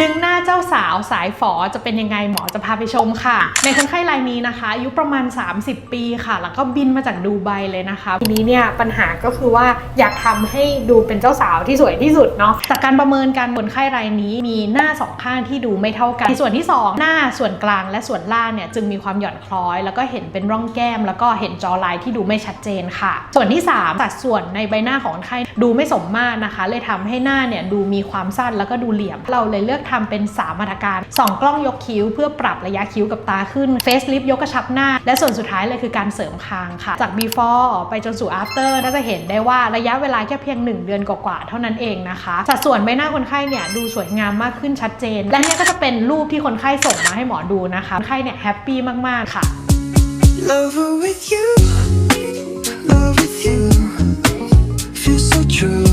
ดึงหน้าเจ้าสาวสายฝอจะเป็นยังไงหมอจะพาไปชมค่ะ ในคนไข้รายนี้นะคะอายุประมาณ 30 ปีค่ะ แล้วก็บินมาจากดูไบเลยนะคะ ทีนี้เนี่ยปัญหาก็คือว่าอยากทำให้ดูเป็นเจ้าสาวที่สวยที่สุดเนาะจากการประเมินการคนไข้รายนี้มีหน้าสองข้างที่ดูไม่เท่ากันในส่วนที่ 2 หน้าส่วนกลางและส่วนล่างเนี่ยจึงมีความหย่อนคล้อย แล้วก็เห็นเป็นร่องแก้ม แล้วก็เห็นจอลายที่ดูไม่ชัดเจนค่ะ ส่วนที่ 3 สัดส่วนในใบหน้าของคนไข้ดูไม่สมมาตรนะคะ เลยทำให้หน้าเนี่ยดูมีความสั้นแล้วก็ดูเหลี่ยมเราเลยเลือกทำเป็น3มาตรการ2 กล้องยกคิ้ว เพื่อปรับระยะคิ้วกับตาขึ้นเฟซลิฟยกกระชับหน้า และส่วนสุดท้ายเลยคือการเสริมคางค่ะ จาก before ไปจนสู่ after น่าจะเห็นได้ว่าระยะเวลาแค่เพียง 1 เดือนกว่าๆเท่านั้นเองนะคะ สัดส่วนใบหน้าคนไข้เนี่ยดูสวยงามมากขึ้นชัดเจน และเนี่ยก็จะเป็นรูปที่คนไข้ส่งมาให้หมอดูนะคะคนไข้เนี่ยแฮปปี้มากๆค่ะ Lover with you, love with you, feel so true.